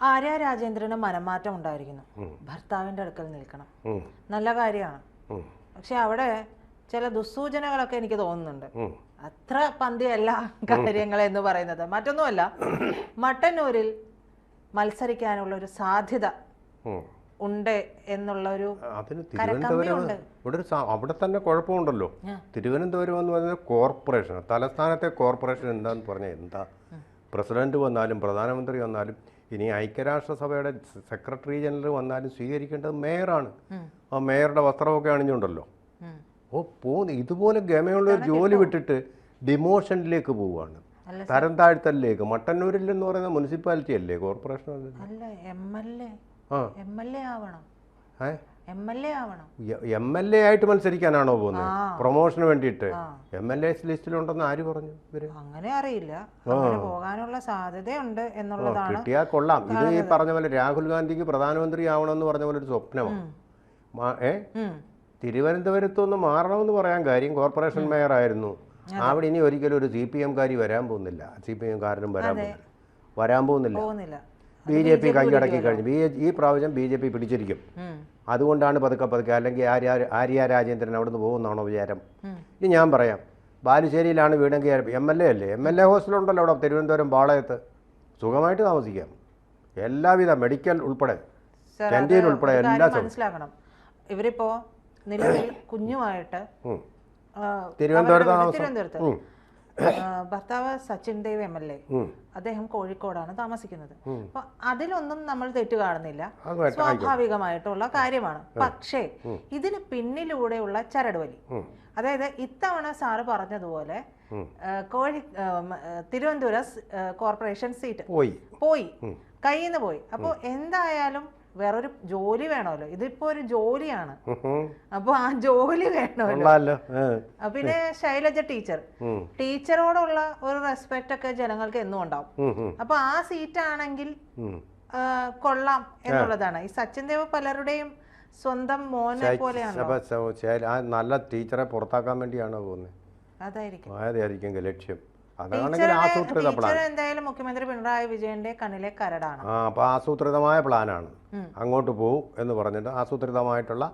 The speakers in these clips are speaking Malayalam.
ആര്യ രാജേന്ദ്രന് മനമാറ്റം ഉണ്ടായിരിക്കുന്നു. ഭർത്താവിന്റെ അടുക്കൽ നിൽക്കണം. നല്ല കാര്യമാണ്. പക്ഷെ അവിടെ ചില ദുസ്സൂചനകളൊക്കെ എനിക്ക് തോന്നുന്നുണ്ട്. അത്ര പന്തിയല്ല കാര്യങ്ങൾ എന്ന് പറയുന്നത്. മറ്റൊന്നുമല്ല മട്ടന്നൂരിൽ മത്സരിക്കാനുള്ള ഒരു സാധ്യത. ഉണ്ട് എന്നുള്ള ഒരു അതിന് തിരുവനന്തപുരം ഇവിടെ ഒരു അവിടെ തന്നെ കുഴപ്പമുണ്ടല്ലോ. തിരുവനന്തപുരം എന്ന് പറയുന്നത് കോർപ്പറേഷൻ തലസ്ഥാനത്തെ കോർപ്പറേഷൻ എന്താന്ന് പറഞ്ഞാൽ എന്താ? പ്രസിഡന്റ് വന്നാലും പ്രധാനമന്ത്രി വന്നാലും ഇനി ഐക്യരാഷ്ട്രസഭയുടെ സെക്രട്ടറി ജനറൽ വന്നാലും സ്വീകരിക്കേണ്ടത് മേയറാണ്. ആ മേയറുടെ വസ്ത്രമൊക്കെ അണിഞ്ഞുണ്ടല്ലോ. ഓ പോന്ന് ഇതുപോലെ ഗമയുള്ള ഒരു ജോലി വിട്ടിട്ട് ഡിമോഷനിലേക്ക് പോവുകയാണ് തരം താഴ്ത്തലിലേക്ക് മട്ടന്നൂരിൽ എന്ന് പറയുന്ന മുനിസിപ്പാലിറ്റി അല്ലേ കോർപ്പറേഷൻ അല്ലേ ആ. എം എൽ എ ആവണം. എം എൽ എ ആവണം. എം എൽ എ ആയിട്ട് മത്സരിക്കാനാണോ പോകുന്നത്. പ്രൊമോഷന് വേണ്ടിയിട്ട്. എം എൽ എ ലിസ്റ്റിലുണ്ടെന്ന് ആര് പറഞ്ഞു ഇവർ? അങ്ങനെ അറിയില്ല. പോകാനുള്ള സാധ്യതയുണ്ട് എന്നുള്ളതാണ് കിട്ടിയാൽ കൊള്ളാം. ഇത് ഈ പറഞ്ഞ പോലെ രാഹുൽ ഗാന്ധിക്ക് പ്രധാനമന്ത്രി ആവണമെന്ന് പറഞ്ഞ പോലെ ഒരു സ്വപ്നമാണ് ഏ. തിരുവനന്തപുരത്ത് ഒന്ന് മാറണമെന്ന് പറയാൻ കാര്യം കോർപ്പറേഷൻ മേയർ ആയിരുന്നു അവിടെ ഇനി ഒരിക്കലും ഒരു സി പി എംകാരി വരാൻ പോകുന്നില്ല. സി പി എംകാരനും വരാൻ പോകുന്നില്ല. വരാൻ പോകുന്നില്ല. ബി ജെ പി കൈയടക്കി കഴിഞ്ഞു. ബി ഈ പ്രാവശ്യം ബി ജെ പി പിടിച്ചിരിക്കും. അതുകൊണ്ടാണ് പതുക്കെ പതുക്കെ അല്ലെങ്കിൽ ആര്യ ആര്യ രാജേന്ദ്രൻ അവിടുന്ന് പോകുന്നാണോ വിചാരം. ഇനി ഞാൻ പറയാം. ബാലുശ്ശേരിയിലാണ് വീടെങ്കിൽ എം എൽ എ അല്ലേ? എം എൽ എ ഹോസ്റ്റലുണ്ടല്ലോ അവിടെ തിരുവനന്തപുരം പാളയത്ത്. സുഖമായിട്ട് താമസിക്കാം. എല്ലാവിധ മെഡിക്കൽ ഉൾപ്പെടെ ക്യാന്റീൻ ഉൾപ്പെടെ എല്ലാ മനസ്സിലാക്കണം. ഇവരിപ്പോ നിലവിൽ കുഞ്ഞുമായിട്ട് തിരുവനന്തപുരത്ത്. തിരുവനന്തപുരത്ത്. ഭർത്താവ് Sachin Dev M L A. അദ്ദേഹം കോഴിക്കോടാണ് താമസിക്കുന്നത്. അപ്പൊ അതിലൊന്നും നമ്മൾ തെറ്റ് കാണുന്നില്ല. സ്വാഭാവികമായിട്ടുള്ള കാര്യമാണ്. പക്ഷേ ഇതിന് പിന്നിലൂടെയുള്ള ചരടുവലി. അതായത് ഇത്തവണ സാറ് പറഞ്ഞതുപോലെ. കോഴി തിരുവനന്തപുരം കോർപ്പറേഷൻ സീറ്റ് പോയി. പോയി. കയ്യിൽ നിന്ന് പോയി. അപ്പോൾ എന്തായാലും വേറൊരു ജോലി വേണമല്ലോ. ഇതിപ്പോ ഒരു ജോലിയാണ്. അപ്പൊ. ആ ജോലി വേണമല്ലോ. പിന്നെ ശൈലജ ടീച്ചർ. ടീച്ചറോടുള്ള ഒരു റെസ്പെക്ട് ഒക്കെ ജനങ്ങൾക്ക് എന്നും ഉണ്ടാവും. അപ്പൊ ആ സീറ്റ് ആണെങ്കിൽ കൊള്ളാം എന്നുള്ളതാണ്. ഈ സച്ചിൻ ദേവ് പലരുടെയും സ്വന്തം മോനെ പോലെയാണ്? നല്ല ടീച്ചറെ പുറത്താക്കാൻ വേണ്ടിയാണോ പോകുന്നത് അതായിരിക്കും. ലക്ഷ്യം. അതാണെങ്കിൽ ആസൂത്രിത പ്ലാൻ ടീച്ചർ എന്തായാലും മുഖ്യമന്ത്രി പിണറായി വിജയന്റെ കണ്ണിലെ കരടാണ്. ആ അപ്പോൾ ആസൂത്രിതമായ പ്ലാനാണ് അങ്ങോട്ട് പോവും എന്ന് പറഞ്ഞിട്ട് ആസൂത്രിതമായിട്ടുള്ള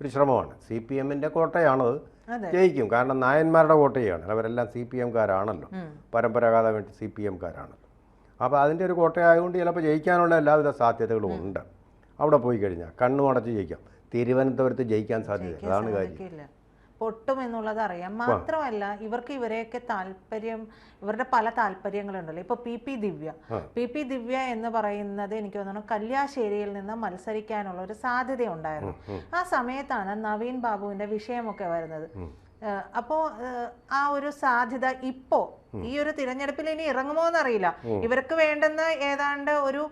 ഒരു ശ്രമമാണ്. സി പി എമ്മിന്റെ കോട്ടയാണത്. ജയിക്കും. കാരണം നായന്മാരുടെ കോട്ടയാണ്. അവരെല്ലാം സി പി എംകാരാണല്ലോ. പരമ്പരാഗതമായിട്ട് സി പി എംകാരാണല്ലോ അപ്പോൾ അതിന്റെ ഒരു കോട്ടയായതുകൊണ്ട് ചിലപ്പോൾ ജയിക്കാനുള്ള എല്ലാവിധ സാധ്യതകളും ഉണ്ട്. അവിടെ പോയി കഴിഞ്ഞാൽ കണ്ണുമടച്ച് ജയിക്കാം. തിരുവനന്തപുരത്ത് ജയിക്കാൻ സാധ്യത അതാണ് കാര്യം. പൊട്ടും എന്നുള്ളത് അറിയാം. മാത്രമല്ല ഇവർക്ക് ഇവരെയൊക്കെ താല്പര്യം ഇവരുടെ പല താല്പര്യങ്ങളുണ്ടല്ലോ. ഇപ്പൊ P P Divya. P P Divya എന്ന് പറയുന്നത് എനിക്ക് തോന്നുന്നു കല്യാശ്ശേരിയിൽ നിന്ന് മത്സരിക്കാനുള്ള ഒരു സാധ്യത ഉണ്ടായിരുന്നു ആ സമയത്താണ് നവീൻ ബാബുവിന്റെ വിഷയമൊക്കെ വരുന്നത്. അപ്പോ ആ ഒരു സാധ്യത ഇപ്പോ ഈ ഒരു തിരഞ്ഞെടുപ്പിൽ ഇനി ഇറങ്ങുമോ എന്നറിയില്ല ഇവർക്ക് വേണ്ടുന്ന ഏതാണ്ട് ഒരു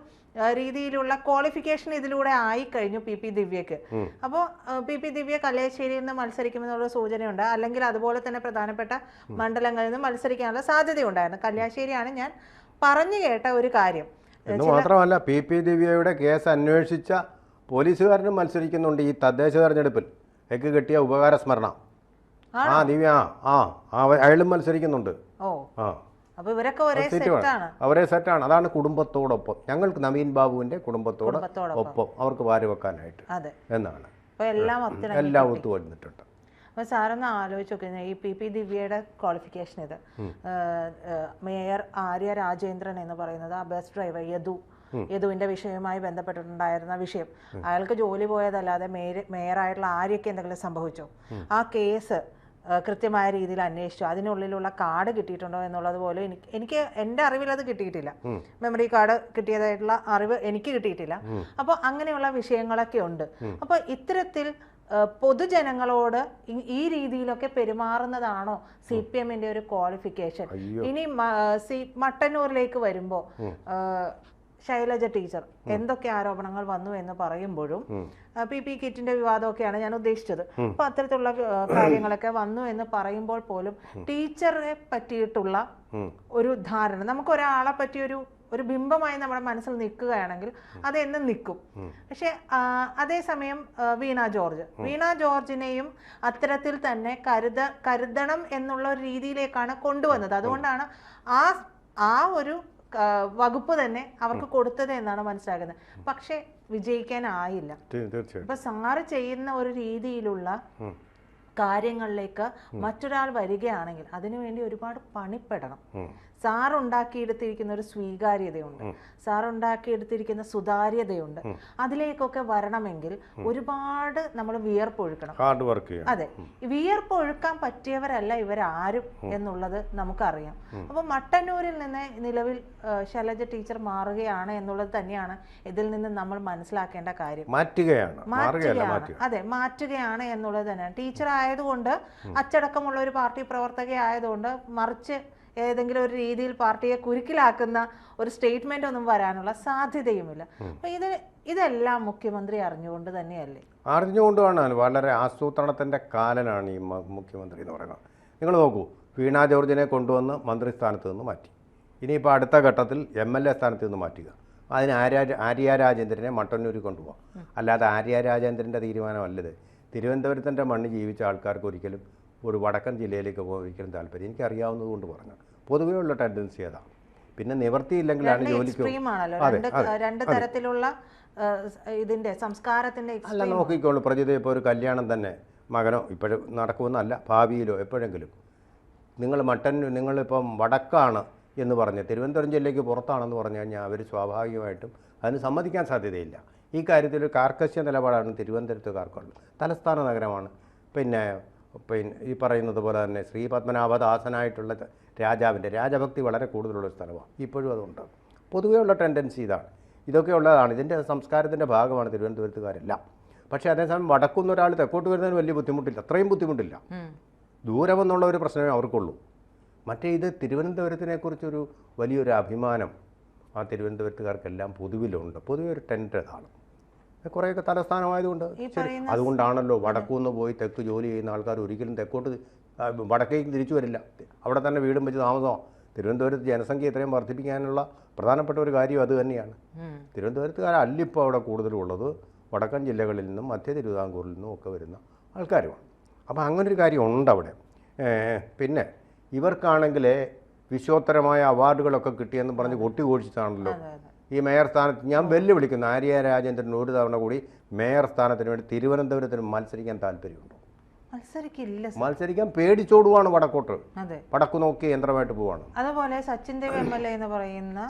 രീതിയിലുള്ള ക്വാളിഫിക്കേഷൻ ഇതിലൂടെ ആയി കഴിഞ്ഞു പി പി ദിവ്യക്ക് അപ്പോൾ പി പി ദിവ്യ കലേശ്ശേരിയിൽ നിന്ന് മത്സരിക്കുമെന്നുള്ള സൂചനയുണ്ട്. അല്ലെങ്കിൽ അതുപോലെ തന്നെ പ്രധാനപ്പെട്ട മണ്ഡലങ്ങളിൽ നിന്ന് മത്സരിക്കാനുള്ള സാധ്യതയുണ്ടായിരുന്നു. കല്യാശ്ശേരിയാണ് ഞാൻ പറഞ്ഞു കേട്ട ഒരു കാര്യം. എന്ന് മാത്രമല്ല പി പി ദിവ്യയുടെ കേസ് അന്വേഷിച്ച പോലീസുകാരനും മത്സരിക്കുന്നുണ്ട് ഈ തദ്ദേശ തെരഞ്ഞെടുപ്പിൽ. എക്ക് കിട്ടിയ ഉപകാര സ്മരണ ആ ദിവ്യ ആ അയാളും മത്സരിക്കുന്നുണ്ട്. ഓ. ആ. അപ്പൊ ഇവരൊക്കെ ഒരേ സെറ്റാണ് അവരെ സെറ്റാണ് അതാണ് കുടുംബത്തോടൊപ്പം. ഞങ്ങൾക്ക് നവീൻ ബാബുവിന്റെ കുടുംബത്തോട്. ഒപ്പം. അവർക്ക് വാരി വെക്കാനായിട്ട് എന്നാണ്. എല്ലാം എല്ലാം ഒത്തു വന്നിട്ടുണ്ട്. അപ്പൊ സാറൊന്ന് ആലോചിച്ച് നോക്കുന്നത് ഈ പി പി ദിവ്യയുടെ ക്വാളിഫിക്കേഷൻ ഇത്. മേയർ ആര്യ രാജേന്ദ്രൻ എന്ന് പറയുന്നത് ആ ബസ് ഡ്രൈവർ യദു. യദുവിന്റെ വിഷയവുമായി ബന്ധപ്പെട്ടിട്ടുണ്ടായിരുന്ന വിഷയം. അയാൾക്ക് ജോലി പോയതല്ലാതെ മേയർ മേയറായിട്ടുള്ള ആര്യയ്ക്ക് എന്തെങ്കിലും സംഭവിച്ചോ? ആ കേസ് കൃത്യമായ രീതിയിൽ അന്വേഷിച്ചു. അതിനുള്ളിലുള്ള കാർഡ് കിട്ടിയിട്ടുണ്ടോ എന്നുള്ളത് പോലും എനിക്ക് എനിക്ക് എന്റെ അറിവിൽ അത് കിട്ടിയിട്ടില്ല. മെമ്മറി കാർഡ് കിട്ടിയതായിട്ടുള്ള അറിവ് എനിക്ക് കിട്ടിയിട്ടില്ല. അപ്പോൾ അങ്ങനെയുള്ള വിഷയങ്ങളൊക്കെ ഉണ്ട്. അപ്പോൾ ഇത്തരത്തിൽ പൊതുജനങ്ങളോട് ഈ- രീതിയിലൊക്കെ പെരുമാറുന്നതാണോ സി പി എമ്മിന്റെ ഒരു ക്വാളിഫിക്കേഷൻ ഇനി മട്ടന്നൂരിലേക്ക് വരുമ്പോ ഏഹ് ശൈലജ ടീച്ചർ. എന്തൊക്കെ ആരോപണങ്ങൾ വന്നു എന്ന് പറയുമ്പോഴും പി പി കിറ്റിന്റെ വിവാദമൊക്കെയാണ് ഞാൻ ഉദ്ദേശിച്ചത്. അപ്പൊ അത്തരത്തിലുള്ള കാര്യങ്ങളൊക്കെ വന്നു എന്ന് പറയുമ്പോൾ പോലും ടീച്ചറെ പറ്റിയിട്ടുള്ള ഒരു ധാരണ നമുക്ക് ഒരാളെ പറ്റിയൊരു ഒരു ബിംബമായി നമ്മുടെ മനസ്സിൽ നിൽക്കുകയാണെങ്കിൽ അത് എന്നും നിൽക്കും. പക്ഷെ അതേസമയം വീണ ജോർജ്. വീണ ജോർജിനെയും അത്തരത്തിൽ തന്നെ കരുത കരുതണം എന്നുള്ള ഒരു രീതിയിലേക്കാണ് കൊണ്ടുവന്നത്. അതുകൊണ്ടാണ് ആ ആ ഒരു വകുപ്പ് തന്നെ അവർക്ക് കൊടുത്തത് എന്നാണ് മനസ്സിലാക്കുന്നത് പക്ഷെ വിജയിക്കാനായില്ല. അപ്പൊ സാറ് ചെയ്യുന്ന ഒരു രീതിയിലുള്ള കാര്യങ്ങളിലേക്ക് മറ്റൊരാൾ വരികയാണെങ്കിൽ അതിനുവേണ്ടി ഒരുപാട് പണിപ്പെടണം. സാർ ഉണ്ടാക്കിയെടുത്തിരിക്കുന്ന ഒരു സ്വീകാര്യതയുണ്ട്. സാർ ഉണ്ടാക്കിയെടുത്തിരിക്കുന്ന സുതാര്യതയുണ്ട്. അതിലേക്കൊക്കെ വരണമെങ്കിൽ ഒരുപാട് നമ്മൾ വിയർപ്പൊഴുക്കണം. ഹാർഡ് വർക്ക് അതെ. വിയർപ്പൊഴുക്കാൻ പറ്റിയവരല്ല ഇവരാരും എന്നുള്ളത് നമുക്കറിയാം. അപ്പോൾ മട്ടന്നൂരിൽ നിന്ന് നിലവിൽ ശൈലജ ടീച്ചർ മാറുകയാണ് എന്നുള്ളത് തന്നെയാണ് ഇതിൽ നിന്ന് നമ്മൾ മനസ്സിലാക്കേണ്ട കാര്യം. മാറ്റുകയാണ്. മാറ്റുകയാണ്. അതെ മാറ്റുകയാണ് എന്നുള്ളത് തന്നെയാണ്. ടീച്ചർ ആയതുകൊണ്ട് അച്ചടക്കമുള്ള ഒരു പാർട്ടി പ്രവർത്തക ആയതുകൊണ്ട് മറിച്ച് ഏതെങ്കിലും ഒരു രീതിയിൽ പാർട്ടിയെ കുരുക്കിലാക്കുന്ന ഒരു സ്റ്റേറ്റ്മെന്റ് ഒന്നും വരാനുള്ള സാധ്യതയുമില്ല. അപ്പൊ ഇത് ഇതെല്ലാം മുഖ്യമന്ത്രി അറിഞ്ഞുകൊണ്ട് തന്നെയല്ലേ? അറിഞ്ഞുകൊണ്ടാണ് വളരെ ആസൂത്രണത്തിന്റെ കാലനാണ് ഈ മുഖ്യമന്ത്രി എന്ന് പറയുന്നത്. നിങ്ങൾ നോക്കൂ വീണ ജോർജിനെ കൊണ്ടുവന്ന് മന്ത്രിസ്ഥാനത്ത് നിന്ന് മാറ്റി. ഇനിയിപ്പോൾ അടുത്ത ഘട്ടത്തിൽ എം എൽ എ സ്ഥാനത്ത് നിന്ന് മാറ്റുക. അതിന് ആര്യ ആര്യ രാജേന്ദ്രനെ മട്ടന്നൂരിൽ കൊണ്ടുപോകാം അല്ലാതെ ആര്യ രാജേന്ദ്രന്റെ തീരുമാനമല്ലത്. തിരുവനന്തപുരത്തിന്റെ മണ്ണ് ജീവിച്ച ആൾക്കാർക്ക് ഒരിക്കലും ഒരു വടക്കൻ ജില്ലയിലേക്ക് പോകാൻ ഒരിക്കലും താല്പര്യം എനിക്ക് അറിയാവുന്നത് കൊണ്ട് പറഞ്ഞു. പൊതുവേ ഉള്ള ടെൻഡൻസി അതാണ് പിന്നെ നിവർത്തിയില്ലെങ്കിലാണ് ജോലിക്ക് അതെ, രണ്ട് തരത്തിലുള്ള ഇതിന്റെ സംസ്കാരത്തിന്റെ അല്ല നോക്കിക്കോളൂ പ്രജിത ഇപ്പോൾ ഒരു കല്യാണം തന്നെ മകനോ ഇപ്പോഴും നടക്കുമെന്നല്ല ഭാവിയിലോ എപ്പോഴെങ്കിലും. നിങ്ങൾ മട്ടൻ നിങ്ങളിപ്പം വടക്കാണ് എന്ന് പറഞ്ഞ് തിരുവനന്തപുരം ജില്ലയ്ക്ക് പുറത്താണെന്ന് പറഞ്ഞു കഴിഞ്ഞാൽ അവർ സ്വാഭാവികമായിട്ടും അതിന് സമ്മതിക്കാൻ സാധ്യതയില്ല. ഈ കാര്യത്തിൽ കാർക്കശ്യ നിലപാടാണ് തിരുവനന്തപുരത്തുകാർക്കുള്ളത്. തലസ്ഥാന നഗരമാണ്. പിന്നെ പിന്നെ ഈ പറയുന്നത് പോലെ തന്നെ ശ്രീ പത്മനാഭദാസനായിട്ടുള്ള രാജാവിന്റെ രാജഭക്തി വളരെ കൂടുതലുള്ള ഒരു സ്ഥലമാണ്. ഇപ്പോഴും അതുണ്ട്. പൊതുവേ ഉള്ള ടെൻഡൻസി ഇതാണ്. ഇതൊക്കെ ഉള്ളതാണ്. ഇതിന്റെ സംസ്കാരത്തിന്റെ ഭാഗമാണ് തിരുവനന്തപുരത്തുകാരെല്ലാം. പക്ഷേ അതേസമയം വടക്കുന്ന ഒരാൾ തെക്കോട്ട് വരുന്നതിന് വലിയ ബുദ്ധിമുട്ടില്ല. അത്രയും ബുദ്ധിമുട്ടില്ല. ദൂരമെന്നുള്ള ഒരു പ്രശ്നമേ അവർക്കുള്ളൂ. മറ്റേ ഇത് തിരുവനന്തപുരത്തിനെക്കുറിച്ചൊരു വലിയൊരു അഭിമാനം ആ തിരുവനന്തപുരത്തുകാർക്കെല്ലാം പൊതുവിലുണ്ട്. പൊതുവെ ഒരു ടെൻഡ് അതാണ് കുറേയൊക്കെ തലസ്ഥാനമായതുകൊണ്ട് അതുകൊണ്ടാണല്ലോ വടക്കുനിന്ന് പോയി തെക്ക് ജോലി ചെയ്യുന്ന ആൾക്കാർ ഒരിക്കലും തെക്കോട്ട് വടക്കേക്ക് തിരിച്ചു വരില്ല. അവിടെ തന്നെ വീടും വെച്ച് താമസമാണ് തിരുവനന്തപുരത്ത് ജനസംഖ്യ ഇത്രയും വർദ്ധിപ്പിക്കാനുള്ള പ്രധാനപ്പെട്ട ഒരു കാര്യം അത് തന്നെയാണ്. തിരുവനന്തപുരത്തുകാരല്ല ഇപ്പോൾ അവിടെ കൂടുതലുള്ളത് വടക്കൻ ജില്ലകളിൽ നിന്നും മധ്യ തിരുവിതാംകൂറിൽ നിന്നും ഒക്കെ വരുന്ന ആൾക്കാരുമാണ്. അപ്പോൾ അങ്ങനൊരു കാര്യമുണ്ട് അവിടെ പിന്നെ ഇവർക്കാണെങ്കിൽ വിശ്വോത്തരമായ അവാർഡുകളൊക്കെ കിട്ടിയെന്ന് പറഞ്ഞ് കൊട്ടി ഘോഷിച്ചാണല്ലോ അതെ. ഈ മേയർ സ്ഥാനത്ത് ഞാൻ വെല്ലുവിളിക്കുന്നു. ആര്യ രാജേന്ദ്രൻ ഒരു തവണ കൂടി മേയർ സ്ഥാനത്തിന് വേണ്ടി തിരുവനന്തപുരത്തിന് മത്സരിക്കാൻ താല്പര്യമുണ്ടോ? മത്സരിക്കില്ല മത്സരിക്കാൻ പേടിച്ചോടുവാണ് വടക്കോട്ട്. വടക്കു നോക്കി യന്ത്രമായിട്ട് പോവാണ്. അതുപോലെ Sachin Dev M L A എന്ന് പറയുന്ന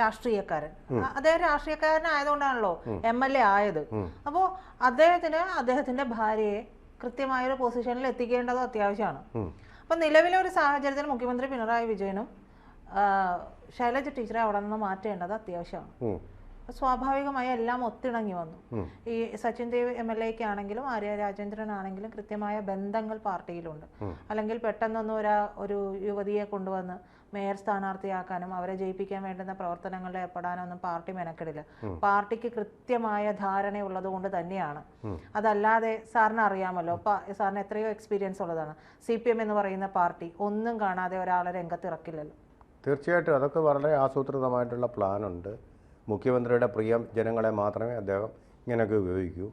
രാഷ്ട്രീയക്കാരൻ. അദ്ദേഹം രാഷ്ട്രീയക്കാരനായതുകൊണ്ടാണല്ലോ എം എൽ എ ആയത്. അപ്പോൾ അദ്ദേഹത്തിന് അദ്ദേഹത്തിന്റെ ഭാര്യയെ കൃത്യമായ ഒരു പൊസിഷനിൽ എത്തിക്കേണ്ടത് അത്യാവശ്യമാണ്. അപ്പൊ നിലവിലെ ഒരു സാഹചര്യത്തിൽ മുഖ്യമന്ത്രി പിണറായി വിജയനും ശൈലജ ടീച്ചറെ അവിടെ നിന്ന് മാറ്റേണ്ടത് അത്യാവശ്യമാണ്. സ്വാഭാവികമായി എല്ലാം ഒത്തിണങ്ങി വന്നു. ഈ സച്ചിൻ ദേവ് എം എൽ എക്ക് ആണെങ്കിലും ആര്യ രാജേന്ദ്രൻ ആണെങ്കിലും കൃത്യമായ ബന്ധങ്ങൾ പാർട്ടിയിലുണ്ട്. അല്ലെങ്കിൽ പെട്ടെന്നൊന്നും ഒരാ ഒരു യുവതിയെ കൊണ്ടുവന്ന് മേയർ സ്ഥാനാർത്ഥിയാക്കാനും അവരെ ജയിപ്പിക്കാൻ വേണ്ടുന്ന പ്രവർത്തനങ്ങളിൽ ഏർപ്പെടാനൊന്നും പാർട്ടി മെനക്കെടില്ല. പാർട്ടിക്ക് കൃത്യമായ ധാരണയുള്ളത് കൊണ്ട് തന്നെയാണ്. അതല്ലാതെ സാറിന് അറിയാമല്ലോ സാറിന് എത്രയോ എക്സ്പീരിയൻസ് ഉള്ളതാണ്. സി പി എം എന്ന് പറയുന്ന പാർട്ടി ഒന്നും കാണാതെ ഒരാളെ രംഗത്ത് ഇറക്കില്ലല്ലോ. തീർച്ചയായിട്ടും അതൊക്കെ വളരെ ആസൂത്രിതമായിട്ടുള്ള പ്ലാനുണ്ട്. മുഖ്യമന്ത്രിയുടെ പ്രിയം ജനങ്ങളെ മാത്രമേ അദ്ദേഹം ഇങ്ങനെയൊക്കെ ഉപയോഗിക്കൂ.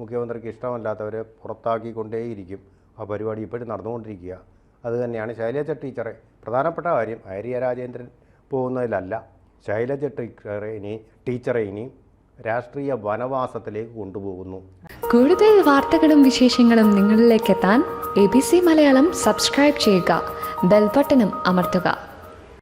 മുഖ്യമന്ത്രിക്ക് ഇഷ്ടമല്ലാത്തവരെ പുറത്താക്കിക്കൊണ്ടേയിരിക്കും ആ പരിപാടി ഇപ്പോഴും നടന്നുകൊണ്ടിരിക്കുക. അത് തന്നെയാണ് ശൈലജ ടീച്ചറെ പ്രധാനപ്പെട്ട കാര്യം. ആര്യ രാജേന്ദ്രൻ പോകുന്നതിലല്ല ശൈലജ ടീച്ചറെ ഇനി ടീച്ചറെ ഇനി രാഷ്ട്രീയ വനവാസത്തിലേക്ക് കൊണ്ടുപോകുന്നു. കൂടുതൽ വാർത്തകളും വിശേഷങ്ങളും നിങ്ങളിലേക്ക് എത്താൻ A B C Malayalam subscribe ചെയ്യുക. ബെൽബട്ടനും അമർത്തുക.